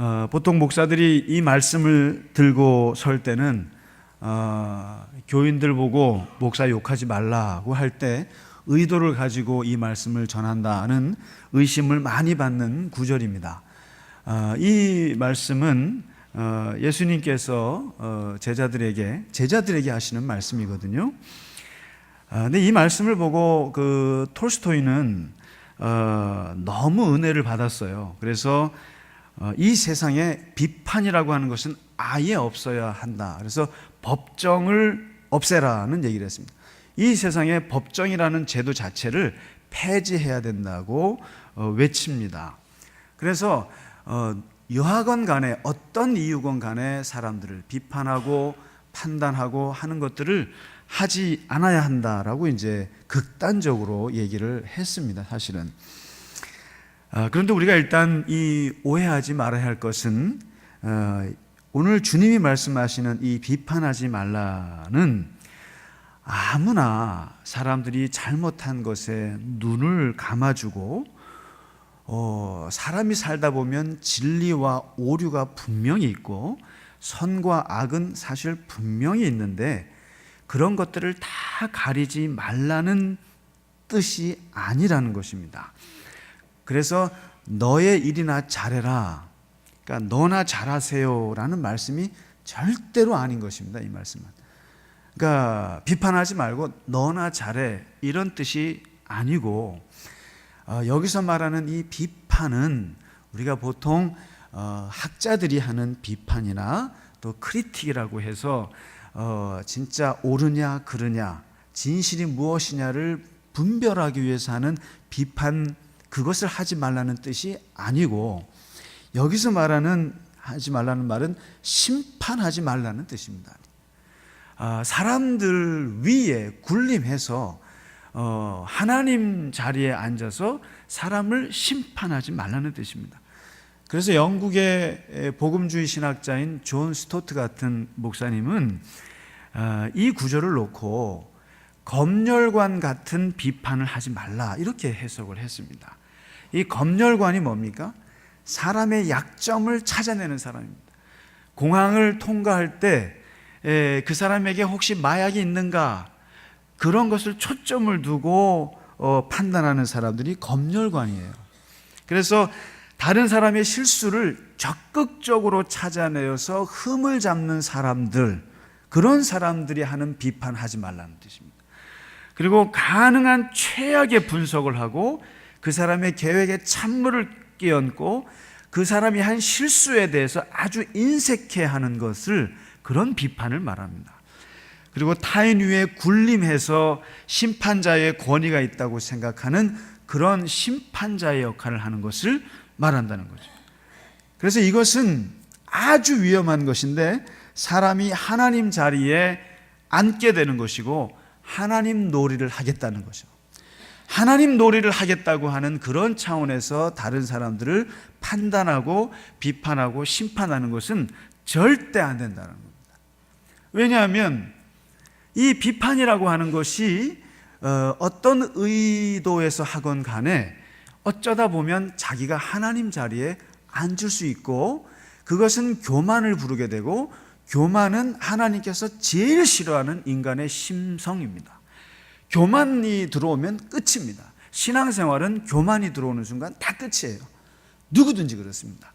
어, 보통 목사들이 이 말씀을 들고 설 때는 어, 교인들 보고 목사 욕하지 말라고 할 때 의도를 가지고 이 말씀을 전한다는 의심을 많이 받는 구절입니다. 어, 이 말씀은 어, 예수님께서 어, 제자들에게 제자들에게 하시는 말씀이거든요. 아, 근데 이 말씀을 보고 그 톨스토이는 어, 너무 은혜를 받았어요. 그래서 어, 이 세상에 비판이라고 하는 것은 아예 없어야 한다. 그래서 법정을 없애라는 얘기를 했습니다. 이 세상에 법정이라는 제도 자체를 폐지해야 된다고 어, 외칩니다. 그래서 어, 여하건 간에 어떤 이유건 간에 사람들을 비판하고 판단하고 하는 것들을 하지 않아야 한다라고 이제 극단적으로 얘기를 했습니다. 사실은. 아, 그런데 우리가 일단 이 오해하지 말아야 할 것은 어, 오늘 주님이 말씀하시는 이 비판하지 말라는 아무나 사람들이 잘못한 것에 눈을 감아주고 어, 사람이 살다 보면 진리와 오류가 분명히 있고 선과 악은 사실 분명히 있는데 그런 것들을 다 가리지 말라는 뜻이 아니라는 것입니다. 그래서 너의 일이나 잘해라. 그러니까 너나 잘하세요라는 말씀이 절대로 아닌 것입니다. 이 말씀은. 그러니까 비판하지 말고 너나 잘해 이런 뜻이 아니고 어, 여기서 말하는 이 비판은 우리가 보통 어, 학자들이 하는 비판이나 또 크리틱이라고 해서 어, 진짜 옳으냐 그르냐 진실이 무엇이냐를 분별하기 위해서 하는 비판 그것을 하지 말라는 뜻이 아니고 여기서 말하는 하지 말라는 말은 심판하지 말라는 뜻입니다. 아, 사람들 위에 군림해서 어, 하나님 자리에 앉아서 사람을 심판하지 말라는 뜻입니다. 그래서 영국의 복음주의 신학자인 존 스토트 같은 목사님은 아, 이 구절을 놓고 검열관 같은 비판을 하지 말라 이렇게 해석을 했습니다. 이 검열관이 뭡니까? 사람의 약점을 찾아내는 사람입니다. 공항을 통과할 때 그 사람에게 혹시 마약이 있는가 그런 것을 초점을 두고 어, 판단하는 사람들이 검열관이에요. 그래서 다른 사람의 실수를 적극적으로 찾아내어서 흠을 잡는 사람들 그런 사람들이 하는 비판하지 말라는 뜻입니다. 그리고 가능한 최악의 분석을 하고 그 사람의 계획에 찬물을 끼얹고 그 사람이 한 실수에 대해서 아주 인색해 하는 것을 그런 비판을 말합니다. 그리고 타인 위에 군림해서 심판자의 권위가 있다고 생각하는 그런 심판자의 역할을 하는 것을 말한다는 거죠. 그래서 이것은 아주 위험한 것인데 사람이 하나님 자리에 앉게 되는 것이고 하나님 놀이를 하겠다는 거죠. 하나님 놀이를 하겠다고 하는 그런 차원에서 다른 사람들을 판단하고 비판하고 심판하는 것은 절대 안 된다는 겁니다. 왜냐하면 이 비판이라고 하는 것이 어, 어떤 의도에서 하건 간에 어쩌다 보면 자기가 하나님 자리에 앉을 수 있고 그것은 교만을 부르게 되고 교만은 하나님께서 제일 싫어하는 인간의 심성입니다. 교만이 들어오면 끝입니다. 신앙생활은 교만이 들어오는 순간 다 끝이에요. 누구든지 그렇습니다.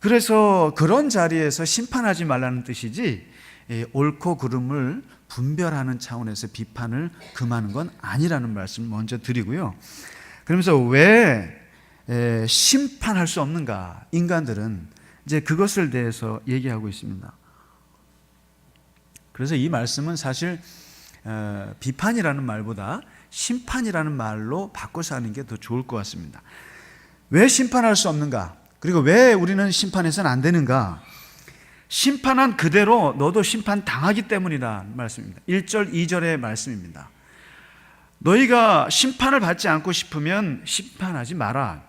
그래서 그런 자리에서 심판하지 말라는 뜻이지 예, 옳고 그름을 분별하는 차원에서 비판을 금하는 건 아니라는 말씀을 먼저 드리고요. 그러면서 왜 에, 심판할 수 없는가? 인간들은 이제 그것을 대해서 얘기하고 있습니다. 그래서 이 말씀은 사실 어, 비판이라는 말보다 심판이라는 말로 바꿔서 하는 게 더 좋을 것 같습니다. 왜 심판할 수 없는가? 그리고 왜 우리는 심판해서는 안 되는가? 심판한 그대로 너도 심판 당하기 때문이다 말씀입니다. 1절, 2절의 말씀입니다. 너희가 심판을 받지 않고 싶으면 심판하지 마라.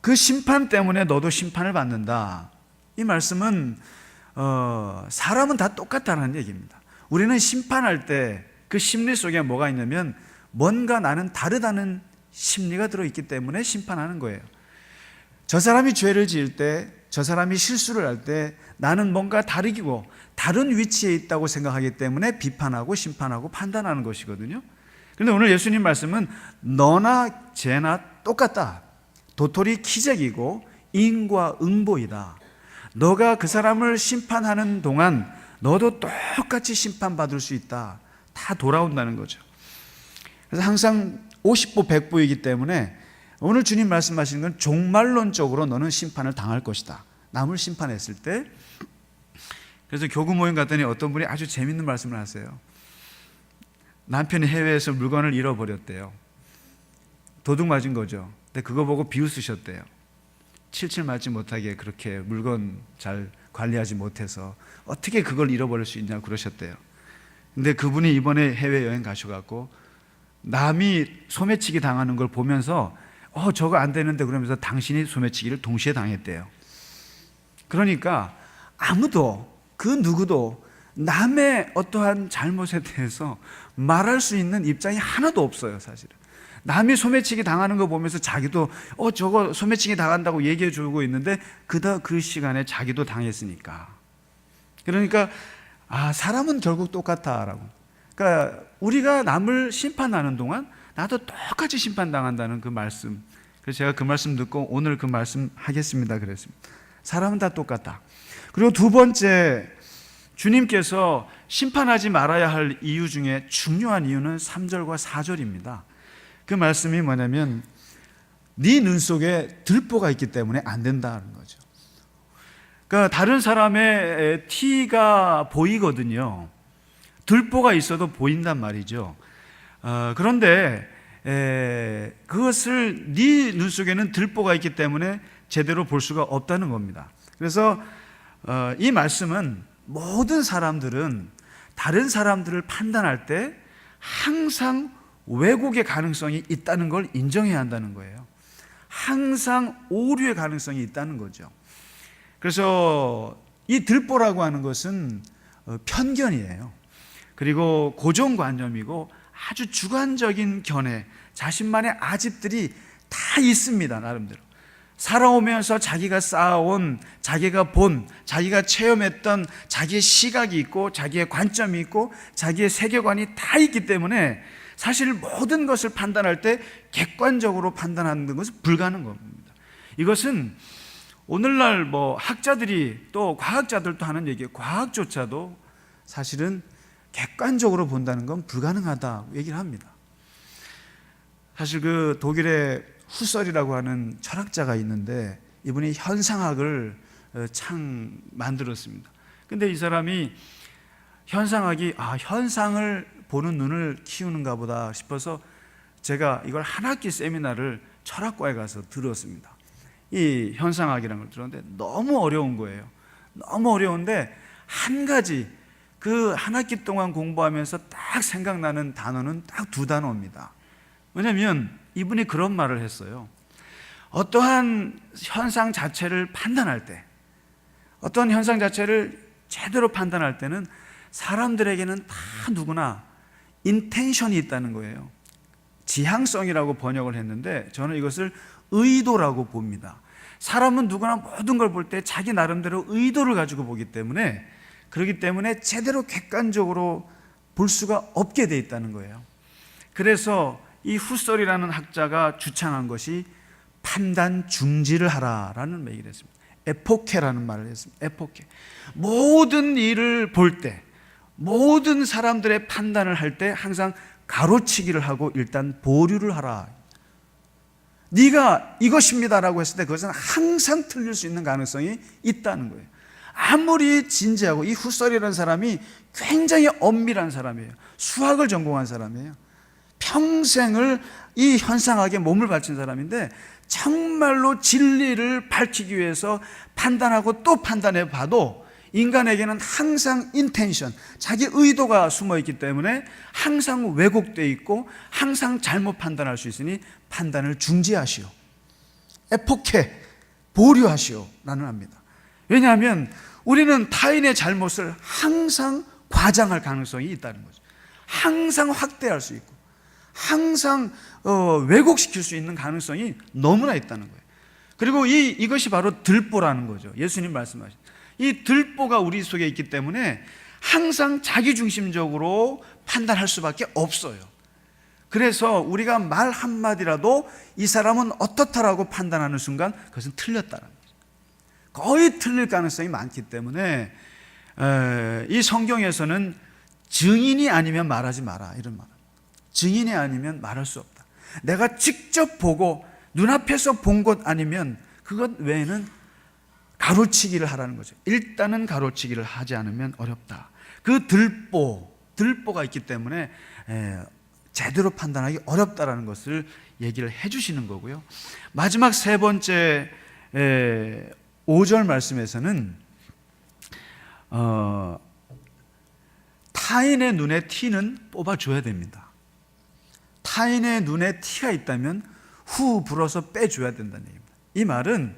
그 심판 때문에 너도 심판을 받는다. 이 말씀은 어, 사람은 다 똑같다는 얘기입니다. 우리는 심판할 때 그 심리 속에 뭐가 있냐면 뭔가 나는 다르다는 심리가 들어있기 때문에 심판하는 거예요. 저 사람이 죄를 지을 때 저 사람이 실수를 할 때 나는 뭔가 다르고 다른 위치에 있다고 생각하기 때문에 비판하고 심판하고 판단하는 것이거든요. 그런데 오늘 예수님 말씀은 너나 쟤나 똑같다. 도토리 키재기고 인과 응보이다. 너가 그 사람을 심판하는 동안 너도 똑같이 심판받을 수 있다. 다 돌아온다는 거죠. 그래서 항상 50보 100보이기 때문에 오늘 주님 말씀하시는 건 종말론적으로 너는 심판을 당할 것이다. 남을 심판했을 때 그래서 교구 모임 갔더니 어떤 분이 아주 재밌는 말씀을 하세요. 남편이 해외에서 물건을 잃어버렸대요. 도둑 맞은 거죠. 근데 그거 보고 비웃으셨대요. 칠칠 맞지 못하게 그렇게 물건 잘 관리하지 못해서 어떻게 그걸 잃어버릴 수 있냐 그러셨대요. 근데 그분이 이번에 해외 여행 가셔갖고 남이 소매치기 당하는 걸 보면서 어 저거 안 되는데 그러면서 당신이 소매치기를 동시에 당했대요. 그러니까 아무도 그 누구도 남의 어떠한 잘못에 대해서 말할 수 있는 입장이 하나도 없어요, 사실은. 남이 소매치기 당하는 거 보면서 자기도 어 저거 소매치기 당한다고 얘기해 주고 있는데 그다 그 시간에 자기도 당했으니까. 그러니까 아 사람은 결국 똑같다라고. 그러니까 우리가 남을 심판하는 동안 나도 똑같이 심판당한다는 그 말씀. 그래서 제가 그 말씀 듣고 오늘 그 말씀 하겠습니다. 그랬습니다. 사람은 다 똑같다. 그리고 두 번째 주님께서 심판하지 말아야 할 이유 중에 중요한 이유는 3절과 4절입니다. 그 말씀이 뭐냐면 네 눈 속에 들보가 있기 때문에 안 된다는 거죠. 그러니까 다른 사람의 티가 보이거든요. 들보가 있어도 보인단 말이죠. 어, 그런데 에, 그것을 네 눈 속에는 들보가 있기 때문에 제대로 볼 수가 없다는 겁니다. 그래서 어, 이 말씀은 모든 사람들은 다른 사람들을 판단할 때 항상 왜곡의 가능성이 있다는 걸 인정해야 한다는 거예요. 항상 오류의 가능성이 있다는 거죠. 그래서 이 들보라고 하는 것은 어, 편견이에요. 그리고 고정관념이고 아주 주관적인 견해, 자신만의 아집들이 다 있습니다, 나름대로. 살아오면서 자기가 쌓아온, 자기가 본, 자기가 체험했던 자기의 시각이 있고, 자기의 관점이 있고, 자기의 세계관이 다 있기 때문에 사실 모든 것을 판단할 때 객관적으로 판단하는 것은 불가능한 겁니다. 이것은 오늘날 뭐 학자들이 또 과학자들도 하는 얘기예요. 과학조차도 사실은 객관적으로 본다는 건 불가능하다 얘기를 합니다. 사실 그 독일의 후설이라고 하는 철학자가 있는데 이분이 현상학을 어, 창 만들었습니다. 근데 이 사람이 현상학이 아 현상을 보는 눈을 키우는가 보다 싶어서 제가 이걸 한 학기 세미나를 철학과에 가서 들었습니다. 이 현상학이라는 걸 들었는데 너무 어려운 거예요. 너무 어려운데 한 가지 그 한 학기 동안 공부하면서 딱 생각나는 단어는 딱 두 단어입니다. 왜냐하면 이분이 그런 말을 했어요. 어떠한 현상 자체를 판단할 때, 어떤 현상 자체를 제대로 판단할 때는 사람들에게는 다 누구나 인텐션이 있다는 거예요. 지향성이라고 번역을 했는데 저는 이것을 의도라고 봅니다. 사람은 누구나 모든 걸 볼 때 자기 나름대로 의도를 가지고 보기 때문에 그렇기 때문에 제대로 객관적으로 볼 수가 없게 돼 있다는 거예요. 그래서 이 후설이라는 학자가 주창한 것이 판단 중지를 하라라는 얘기를 했습니다. 에포케라는 말을 했습니다. 에포케. 모든 일을 볼 때, 모든 사람들의 판단을 할 때 항상 가로치기를 하고 일단 보류를 하라. 네가 이것입니다라고 했을 때 그것은 항상 틀릴 수 있는 가능성이 있다는 거예요. 아무리 진지하고 이 후설이라는 사람이 굉장히 엄밀한 사람이에요. 수학을 전공한 사람이에요. 평생을 이 현상학에 몸을 바친 사람인데 정말로 진리를 밝히기 위해서 판단하고 또 판단해 봐도 인간에게는 항상 인텐션, 자기 의도가 숨어 있기 때문에 항상 왜곡돼 있고 항상 잘못 판단할 수 있으니 판단을 중지하시오. 에포케, 보류하시오. 라는 합니다. 왜냐하면 우리는 타인의 잘못을 항상 과장할 가능성이 있다는 거죠. 항상 확대할 수 있고, 항상 어, 왜곡시킬 수 있는 가능성이 너무나 있다는 거예요. 그리고 이 이것이 바로 들보라는 거죠. 예수님 말씀하신 이 들보가 우리 속에 있기 때문에 항상 자기 중심적으로 판단할 수밖에 없어요. 그래서 우리가 말 한마디라도 이 사람은 어떻다라고 판단하는 순간 그것은 틀렸다는 거죠. 거의 틀릴 가능성이 많기 때문에 에, 이 성경에서는 증인이 아니면 말하지 마라 이런 말. 증인이 아니면 말할 수 없다. 내가 직접 보고 눈앞에서 본 것 아니면 그것 외에는 가로치기를 하라는 거죠. 일단은 가로치기를 하지 않으면 어렵다. 그 들보, 들보가 있기 때문에 에, 제대로 판단하기 어렵다라는 것을 얘기를 해주시는 거고요. 마지막 세 번째 에, 5절 말씀에서는 어, 타인의 눈에 티는 뽑아줘야 됩니다. 타인의 눈에 티가 있다면 후 불어서 빼줘야 된다는 얘기입니다. 이 말은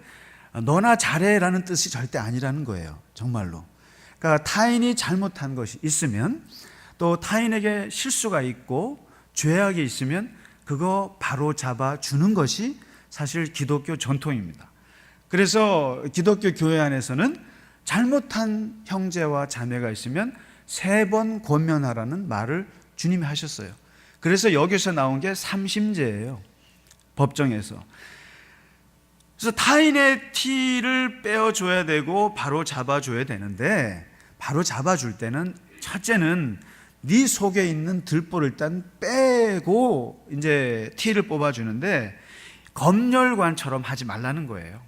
너나 잘해라는 뜻이 절대 아니라는 거예요. 정말로. 그러니까 타인이 잘못한 것이 있으면 또 타인에게 실수가 있고 죄악이 있으면 그거 바로 잡아 주는 것이 사실 기독교 전통입니다. 그래서 기독교 교회 안에서는 잘못한 형제와 자매가 있으면 세 번 권면하라는 말을 주님이 하셨어요. 그래서 여기서 나온 게 삼심제예요. 법정에서. 그래서 타인의 티를 빼어줘야 되고 바로 잡아줘야 되는데 바로 잡아줄 때는 첫째는 네 속에 있는 들보를 일단 빼고 이제 티를 뽑아주는데 검열관처럼 하지 말라는 거예요.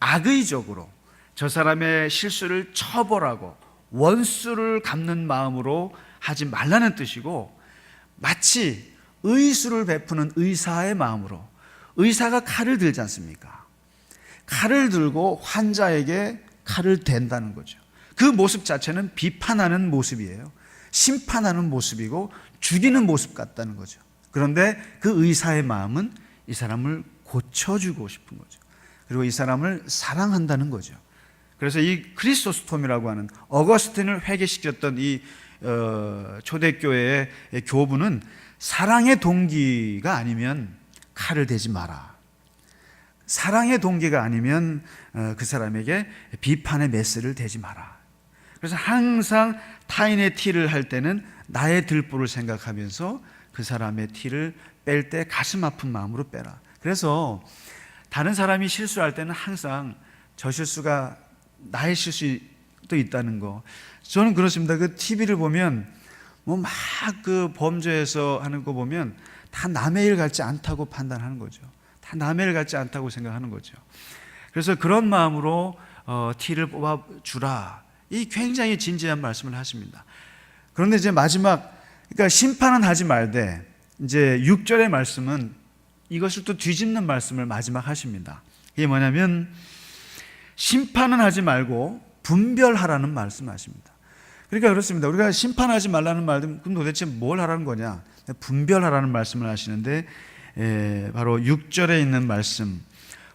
악의적으로 저 사람의 실수를 처벌하고 원수를 갚는 마음으로 하지 말라는 뜻이고 마치 의수를 베푸는 의사의 마음으로 의사가 칼을 들지 않습니까? 칼을 들고 환자에게 칼을 댄다는 거죠. 그 모습 자체는 비판하는 모습이에요. 심판하는 모습이고 죽이는 모습 같다는 거죠. 그런데 그 의사의 마음은 이 사람을 고쳐주고 싶은 거죠. 그리고 이 사람을 사랑한다는 거죠. 그래서 이 크리스토스톰이라고 하는 어거스틴을 회개시켰던 이 어, 초대교회의 교부는 사랑의 동기가 아니면 칼을 대지 마라. 사랑의 동기가 아니면 어, 그 사람에게 비판의 메스를 대지 마라. 그래서 항상 타인의 티를 할 때는 나의 들보를 생각하면서 그 사람의 티를 뺄 때 가슴 아픈 마음으로 빼라. 그래서 다른 사람이 실수할 때는 항상 저 실수가 나의 실수도 있다는 거. 저는 그렇습니다. 그 TV를 보면 뭐 막 그 범죄에서 하는 거 보면 다 남의 일 같지 않다고 판단하는 거죠. 다 남의 일 같지 않다고 생각하는 거죠. 그래서 그런 마음으로 어, 티를 뽑아 주라. 이 굉장히 진지한 말씀을 하십니다. 그런데 이제 마지막 그러니까 심판은 하지 말되 이제 6절의 말씀은 이것을 또 뒤집는 말씀을 마지막 하십니다. 이게 뭐냐면 심판은 하지 말고 분별하라는 말씀하십니다. 그러니까 그렇습니다. 우리가 심판하지 말라는 말은 그럼 도대체 뭘 하라는 거냐? 분별하라는 말씀을 하시는데 에, 바로 6절에 있는 말씀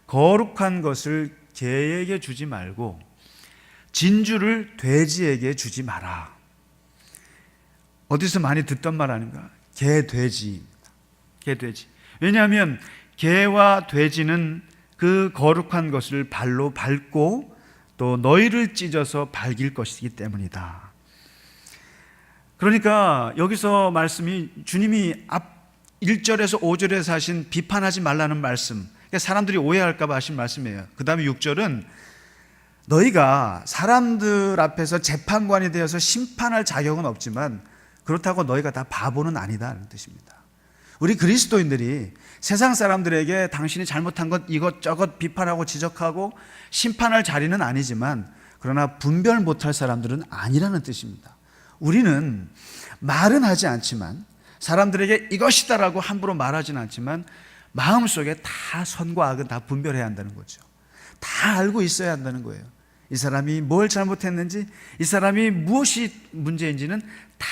거룩한 것을 개에게 주지 말고 진주를 돼지에게 주지 마라. 어디서 많이 듣던 말 아닌가? 개, 돼지. 개, 돼지. 왜냐하면 개와 돼지는 그 거룩한 것을 발로 밟고 또 너희를 찢어서 밝일 것이기 때문이다. 그러니까 여기서 말씀이 주님이 앞 1절에서 5절에서 하신 비판하지 말라는 말씀. 그러니까 사람들이 오해할까봐 하신 말씀이에요. 그 다음에 6절은 너희가 사람들 앞에서 재판관이 되어서 심판할 자격은 없지만 그렇다고 너희가 다 바보는 아니다는 뜻입니다. 우리 그리스도인들이 세상 사람들에게 당신이 잘못한 것 이것저것 비판하고 지적하고 심판할 자리는 아니지만 그러나 분별 못할 사람들은 아니라는 뜻입니다. 우리는 말은 하지 않지만 사람들에게 이것이다라고 함부로 말하지는 않지만 마음속에 다 선과 악은 다 분별해야 한다는 거죠. 다 알고 있어야 한다는 거예요. 이 사람이 뭘 잘못했는지, 이 사람이 무엇이 문제인지는 다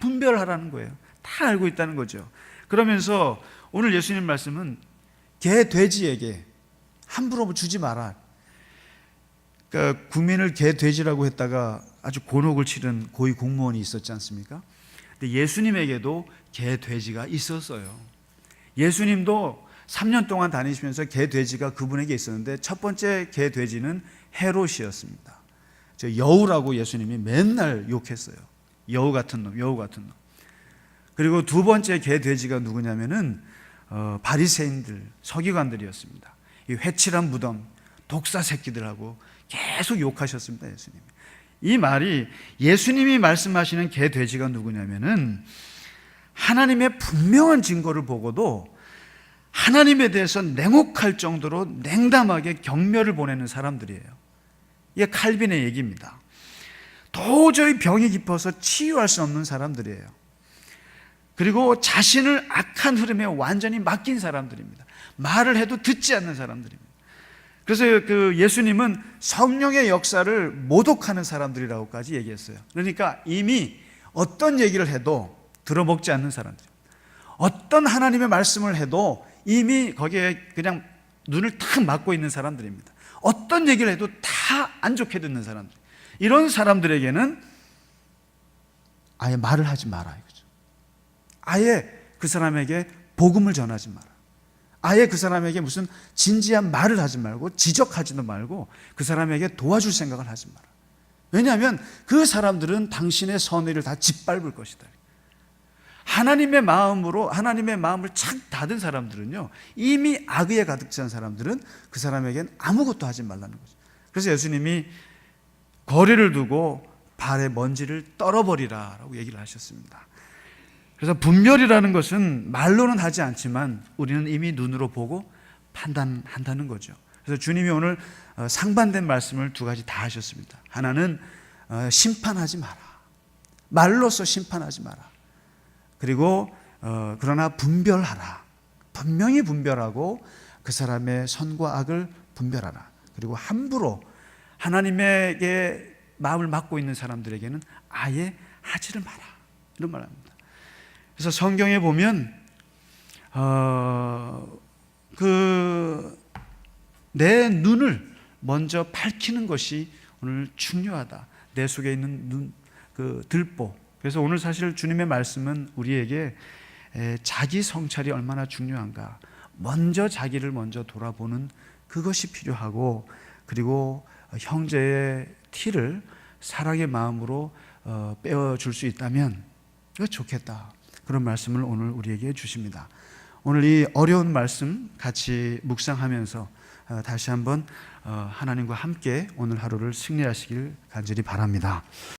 분별하라는 거예요. 다 알고 있다는 거죠. 그러면서 오늘 예수님 말씀은 개, 돼지에게 함부로 주지 마라. 그러니까 국민을 개, 돼지라고 했다가 아주 곤혹을 치른 고위 공무원이 있었지 않습니까? 근데 예수님에게도 개, 돼지가 있었어요. 예수님도 3년 동안 다니시면서 개 돼지가 그분에게 있었는데 첫 번째 개 돼지는 헤롯이었습니다. 저 여우라고 예수님이 맨날 욕했어요. 여우 같은 놈, 여우 같은 놈. 그리고 두 번째 개 돼지가 누구냐면은 어, 바리새인들, 서기관들이었습니다. 이 회칠한 무덤, 독사 새끼들하고 계속 욕하셨습니다, 예수님 이. 이 말이 예수님이 말씀하시는 개 돼지가 누구냐면은 하나님의 분명한 증거를 보고도 하나님에 대해서 냉혹할 정도로 냉담하게 경멸을 보내는 사람들이에요. 이게 칼빈의 얘기입니다. 도저히 병이 깊어서 치유할 수 없는 사람들이에요. 그리고 자신을 악한 흐름에 완전히 맡긴 사람들입니다. 말을 해도 듣지 않는 사람들입니다. 그래서 그 예수님은 성령의 역사를 모독하는 사람들이라고까지 얘기했어요. 그러니까 이미 어떤 얘기를 해도 들어먹지 않는 사람들. 어떤 하나님의 말씀을 해도 이미 거기에 그냥 눈을 탁 막고 있는 사람들입니다. 어떤 얘기를 해도 다 안 좋게 듣는 사람들. 이런 사람들에게는 아예 말을 하지 마라. 아예 그 사람에게 복음을 전하지 마라. 아예 그 사람에게 무슨 진지한 말을 하지 말고 지적하지도 말고 그 사람에게 도와줄 생각을 하지 마라. 왜냐하면 그 사람들은 당신의 선의를 다 짓밟을 것이다. 하나님의 마음으로 하나님의 마음을 착 닫은 사람들은요 이미 악의에 가득 찬 사람들은 그 사람에겐 아무것도 하지 말라는 거죠. 그래서 예수님이 거리를 두고 발에 먼지를 떨어버리라라고 얘기를 하셨습니다. 그래서 분별이라는 것은 말로는 하지 않지만 우리는 이미 눈으로 보고 판단한다는 거죠. 그래서 주님이 오늘 어, 상반된 말씀을 두 가지 다 하셨습니다. 하나는 어, 심판하지 마라. 말로써 심판하지 마라. 그리고 어, 그러나 분별하라. 분명히 분별하고 그 사람의 선과 악을 분별하라. 그리고 함부로 하나님에게 마음을 맡고 있는 사람들에게는 아예 하지를 마라. 이런 말합니다. 그래서 성경에 보면 어, 그내 눈을 먼저 밝히는 것이 오늘 중요하다. 내 속에 있는 눈, 그 들보. 그래서 오늘 사실 주님의 말씀은 우리에게 에, 자기 성찰이 얼마나 중요한가. 먼저 자기를 먼저 돌아보는 그것이 필요하고 그리고 형제의 티를 사랑의 마음으로 어, 빼어줄 수 있다면 그 좋겠다. 그런 말씀을 오늘 우리에게 주십니다. 오늘 이 어려운 말씀 같이 묵상하면서 어, 다시 한번 어, 하나님과 함께 오늘 하루를 승리하시길 간절히 바랍니다.